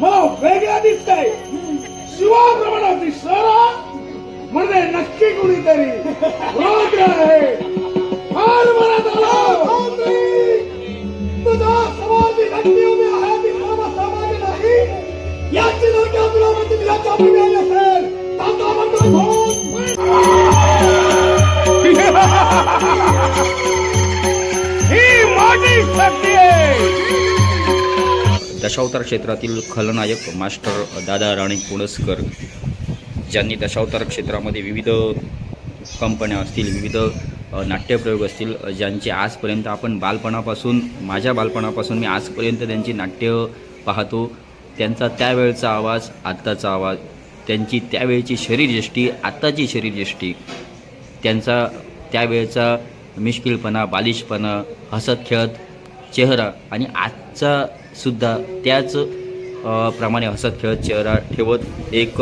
मला वेगळा दिसतंय. शिवाप्रमाणे दिसणारा म्हणजे नक्की कुणीतरी रुद्र आहे. फार मनात आलं. तुझा समाज नक्की उभी आहे. ती सर्वसामान्य नाही. याची जर का तुला म्हणजे तुला चालू मिळाली असेल. तर म्हणतो हो. ही माझी शक्ती आहे. दशावतार क्षेत्रातील खलनायक मास्टर दादा राणे पुणस्कर ज्यांनी दशावतार क्षेत्रामध्ये विविध कंपन्या असतील विविध नाट्यप्रयोग असतील ज्यांचे आजपर्यंत आपण बालपणापासून माझ्या बालपणापासून मी आजपर्यंत त्यांची नाट्य पाहतो त्यांचा त्यावेळचा आवाज आत्ताचा आवाज त्यांची त्यावेळची शरीरयष्टी आत्ताची शरीरयष्टी त्यांचा त्यावेळचा मिश्किलपणा बालिशपणा हसत खेळत चेहरा आणि आजचा सुद्धा त्याच प्रमाणे हसत खेळत चेहरा ठेवत एक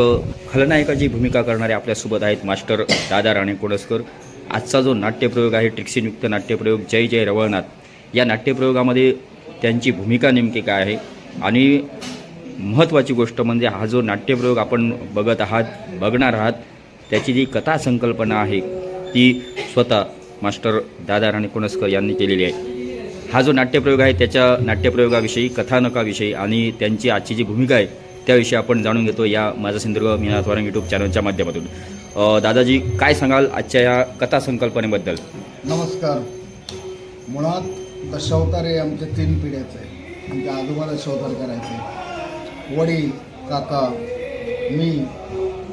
खलनायकाची भूमिका करणारे आपल्यासोबत आहेत मास्टर दादा राणे कोडसकर. आजचा जो नाट्यप्रयोग आहे ट्रिक्सीनयुक्त नाट्यप्रयोग जय जय रवळनाथ. या नाट्यप्रयोगामध्ये त्यांची भूमिका नेमकी काय आहे? आणि महत्त्वाची गोष्ट म्हणजे हा जो नाट्यप्रयोग आपण बघत आहात बघणार आहात त्याची जी कथा संकल्पना आहे ती स्वतः मास्टर दादा राणे कुणस्कर यांनी केलेली आहे. हा जो नाट्यप्रयोग आहे त्याच्या नाट्यप्रयोगाविषयी कथानकाविषयी आणि त्यांची आजची जी भूमिका आहे त्याविषयी आपण जाणून घेतो या माझा सिंधुदुर्ग मीना वारंग यूट्यूब चॅनलच्या माध्यमातून. दादाजी काय सांगाल आजच्या या कथा संकल्पनेबद्दल? नमस्कार. मुळात दशावतार हे आमच्या तीन पिढ्याचे आहे आमच्या आजोबा दशावतार करायचे. वडील काका मी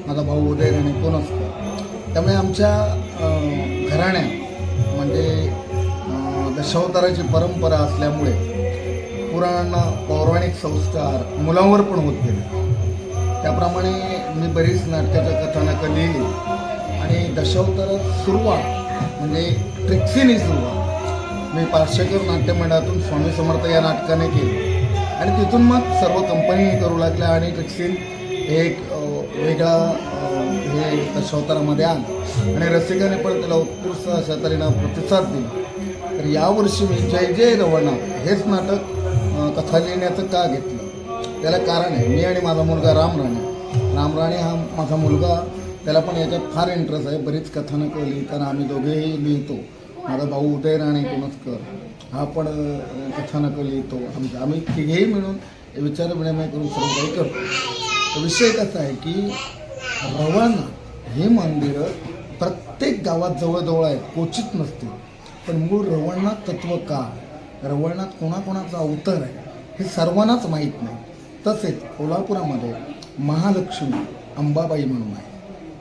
माझा भाऊ उदय आणि कोण असतो? त्यामुळे आमच्या घराण्या म्हणजे दशावताराची परंपरा असल्यामुळे पुराणांना पौराणिक संस्कार मुलांवर पण होत गेले. त्याप्रमाणे मी बरीच नाटकाच्या कथानकं लिहिली. आणि दशावतारात सुरुवात म्हणजे ट्रिक्सीने सुरुवात. मी पार्श्वकर नाट्यमंडळातून स्वामी समर्थ या नाटकाने केली. आणि तिथून मग सर्व कंपनी करू लागल्या आणि ट्रिक्सीन एक वेगळा हे दशावतारामध्ये आला. आणि रसिकाने पण त्याला उत्कृष्ट अशा तऱ्हेनं प्रतिसाद दिला. तर यावर्षी मी जय जय रवणा हेच नाटक कथा लिहिण्याचं का घेतलं? त्याला कारण आहे. मी आणि माझा मुलगा राम राणे. राम राणे हा माझा मुलगा. त्याला पण याच्यात फार इंटरेस्ट आहे. बरीच कथानकं लिहिताना आम्ही दोघेही लिहितो. माझा भाऊ उदय राणे कुणस्कर हा पण कथानक कथानकं लिहितो आमच्या आम्ही तिघेही मिळून विचार विनिमय करून सर्व काही करतो विषय कसा आहे की रवळना हे मंदिरं प्रत्येक गावात जवळजवळ आहेत. क्वचित नसते पण मूळ रवळनाथ तत्व का रवळनाथ कोणाकोणाचा अवतार आहे हे सर्वांनाच माहीत नाही. तसेच कोल्हापुरामध्ये महालक्ष्मी अंबाबाई म्हणून आहे.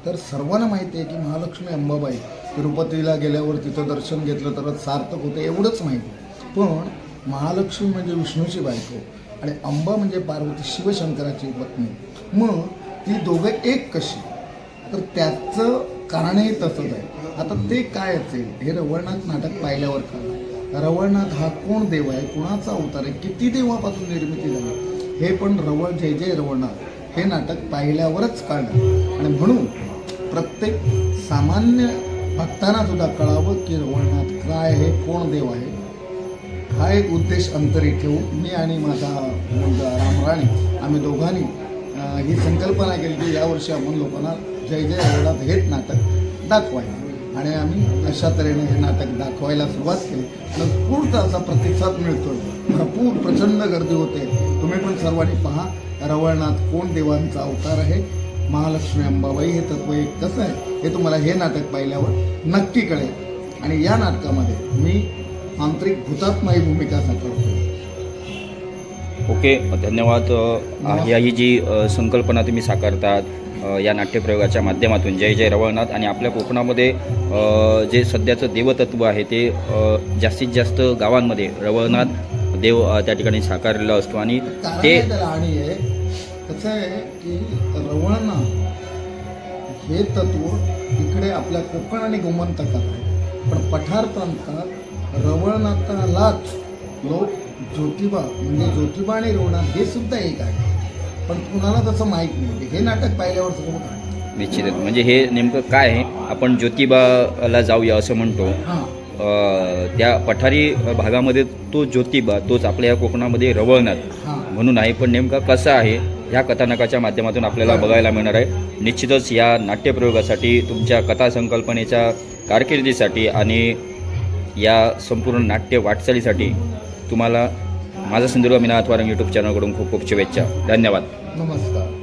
तर सर्वांना माहिती आहे की महालक्ष्मी अंबाबाई तिरुपतीला गेल्यावर तिथं दर्शन घेतलं तर सार्थक होतं एवढंच माहिती पण महालक्ष्मी म्हणजे विष्णूची बायको आणि अंबा म्हणजे पार्वती शिवशंकराची पत्नी. मग ती दोघं एक कशी? तर त्याचं कारणही तसंच आहे. आता ते काय असेल हे रवळनाथ नाटक पाहिल्यावर कळलं रवळनाथ हा कोण देव आहे? कुणाचा अवतार आहे? किती देवापासून निर्मिती झाली? हे पण रवळ जय जय रवळनाथ हे नाटक पाहिल्यावरच कळलं आणि म्हणून प्रत्येक सामान्य भक्तांना सुद्धा कळावं की रवळनाथ काय आहे कोण देव आहे? हा एक उद्देश अंतरी ठेवून मी आणि माझा मुलगा रामराणी आम्ही दोघांनी ही संकल्पना केली की यावर्षी आपण लोकांना जय जय रवळनाथ हेच नाटक दाखवायला आणि आम्ही अशा तऱ्हेने हे नाटक दाखवायला सुरुवात केली. तर उत्स्फूर्त असा प्रतिसाद मिळतोय. भरपूर प्रचंड गर्दी होते. तुम्ही पण सर्वांनी पहा रवळनाथ कोण देवांचा अवतार आहे? महालक्ष्मी अंबाबाई हे तत्व एक कसं आहे? हे तुम्हाला हे नाटक पाहिल्यावर नक्की कळेल. आणि या नाटकामध्ये मी आंतरिक भूतात्माही भूमिका साकारतो ओके धन्यवाद. या ही जी संकल्पना तुम्ही साकारतात या नाट्यप्रयोगाच्या माध्यमातून. जय जय रवळनाथ. आणि आपल्या कोकणामध्ये जे सध्याचं देवतत्व आहे ते जास्तीत जास्त गावांमध्ये रवळनाथ देव त्या ठिकाणी साकारलेला असतो. आणि ते कसं आहे की रवळना हे तत्व इकडे आपल्या कोकण आणि गोमंतकात आहे पण पठार प्रांतात रवळनाथालाच लोक ज्योतिबा म्हणजे ज्योतिबा आणि रवळनाथ हे सुद्धा एक आहे पण कुणाला तसं माहीत नाही. हे नाटक पाहिल्यावर सगळं. निश्चितच. म्हणजे हे नेमकं काय आहे? आपण ज्योतिबाला जाऊया असं म्हणतो. हां. त्या पठारी भागामध्ये तो ज्योतिबा तोच आपल्या या कोकणामध्ये रवळणार म्हणून आहे. पण नेमका कसा आहे? ह्या कथानकाच्या माध्यमातून आपल्याला बघायला मिळणार आहे. निश्चितच या नाट्यप्रयोगासाठी तुमच्या कथा संकल्पनेच्या कारकिर्दीसाठी आणि या संपूर्ण नाट्य वाटचालीसाठी तुम्हाला माझा सिंधुदुर्ग मीनाथ वारंग यूट्यूब चॅनलकडून खूप खूप शुभेच्छा. धन्यवाद. नमस्कार.